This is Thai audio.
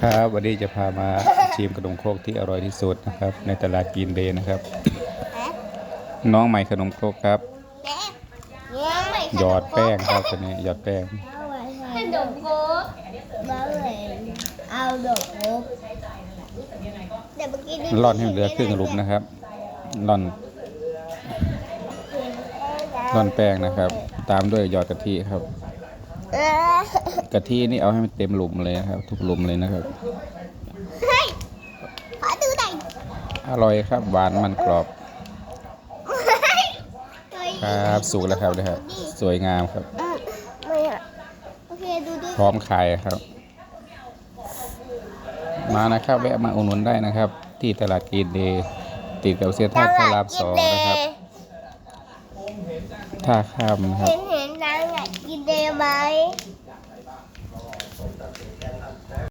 ครับวันนี้จะพามาชิมขนมครกที่อร่อยที่สุดนะครับ ในตลาดกินเดย์นะครับ น้องใหม่ขนมครกครับ หยอดแป้งครับตัวนี้หยอดแป้งขนมโค้กบ้าเลยเอาดอกโอ๊กแต่เมื่อกี้นี่ร่อนให้เหลือครึ่งหลุมนะครับร่อนร่อนแป้งนะครับ ตามด้วยหยอดกะทิครับเออ กะทินี่เอาให้มันเต็มหลุมเลยนะครับ ทุกหลุมเลยนะครับ เฮ้ยขอดูหน่อยอร่อยครับ หวานมันกรอบเฮ้ยเฮ้ยครับสุกแล้วครับนะครับ สวยงามครับ อืมไม่อะโอเคดูดิพร้อมขายครับ มานะครับแวะมาอุดหนุนได้นะครับ ที่ตลาดกินเดย์ติดกับเซียท่าพระรามสองนะครับท่าข้ามนะครับ เห็นเห็นนางอยา กินได้ไหม